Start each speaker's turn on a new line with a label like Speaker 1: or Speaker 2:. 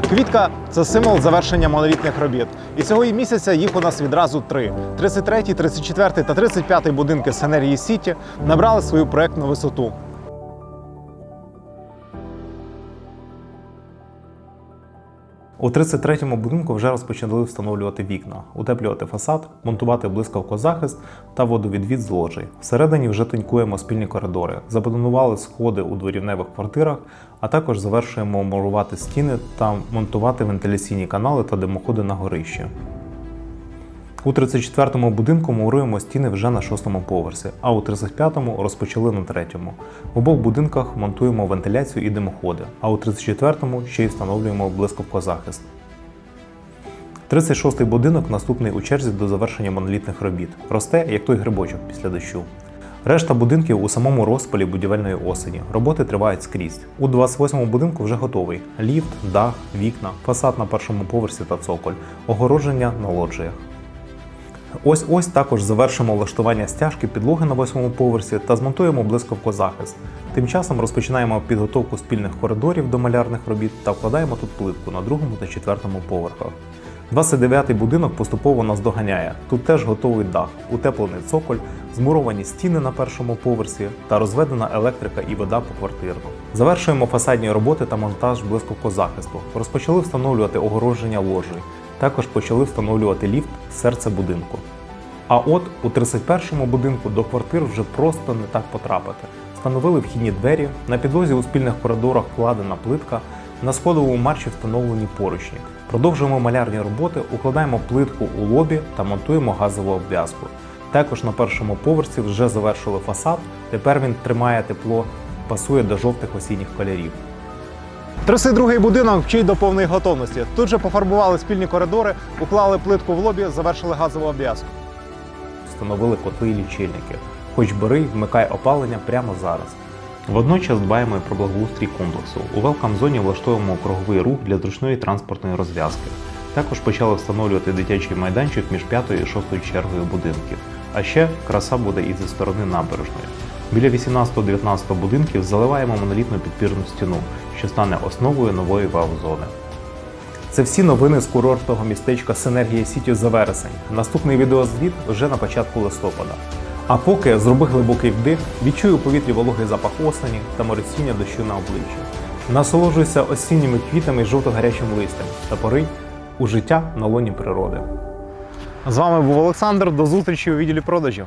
Speaker 1: Квітка це символ завершення монолітних робіт. І цього і місяця їх у нас відразу три: 33, 34 та 35 будинки Сенерії Сіті набрали свою проектну висоту. У 33-му будинку вже розпочали встановлювати вікна, утеплювати фасад, монтувати блискавкозахист та водовідвід з ложей. Всередині вже тонькуємо спільні коридори, забетонували сходи у дворівневих квартирах, а також завершуємо мурувати стіни та монтувати вентиляційні канали та димоходи на горищі. У 34-му будинку муруємо стіни вже на шостому поверсі, а у 35-му розпочали на третьому. В обох будинках монтуємо вентиляцію і димоходи, а у 34-му ще й встановлюємо блискавкозахист. 36-й будинок наступний у черзі до завершення монолітних робіт. Росте, як той грибочок після дощу. Решта будинків у самому розпалі будівельної осені. Роботи тривають скрізь. У 28-му будинку вже готовий: ліфт, дах, вікна, фасад на першому поверсі та цоколь, огородження на лоджіях. Ось ось також завершимо влаштування стяжки підлоги на восьмому поверсі та змонтуємо блискавкозахист. Тим часом розпочинаємо підготовку спільних коридорів до малярних робіт та вкладаємо тут плитку на другому та четвертому поверхах. 29-й будинок поступово нас доганяє. Тут теж готовий дах, утеплений цоколь, змуровані стіни на першому поверсі та розведена електрика і вода поквартирно. Завершуємо фасадні роботи та монтаж блискавкозахисту. Розпочали встановлювати огородження ложі. Також почали встановлювати ліфт серце будинку. А от у 31-му будинку до квартир вже просто не так потрапити. Встановили вхідні двері, на підлозі у спільних коридорах вкладена плитка, на сходовому марші встановлені поручні. Продовжуємо малярні роботи, укладаємо плитку у лобі та монтуємо газову обв'язку. Також на першому поверсі вже завершили фасад. Тепер він тримає тепло, пасує до жовтих осінніх кольорів. 32-й будинок вчить до повної готовності. Тут же пофарбували спільні коридори, уклали плитку в лобі, завершили газову обв'язку. Встановили котли і лічильники. Хоч бери, вмикай опалення прямо зараз. Водночас дбаємо і про благоустрій комплексу. У велкам-зоні влаштовуємо круговий рух для зручної транспортної розв'язки. Також почали встановлювати дитячий майданчик між п'ятою і шостою чергою будинків. А ще краса буде і зі сторони набережної. Біля 18-19 будинків заливаємо монолітну підпірну стіну, що стане основою нової вау-зони. Це всі новини з курортного містечка Синергія Сіті за вересень. Наступний відеозвіт вже на початку листопада. А поки зроби глибокий вдих, відчуй у повітрі вологий запах осені та моросіння дощу на обличчі. Насолоджуйся осінніми квітами і жовто-гарячим листям та поринь у життя на лоні природи. З вами був Олександр. До зустрічі у відділі продажів.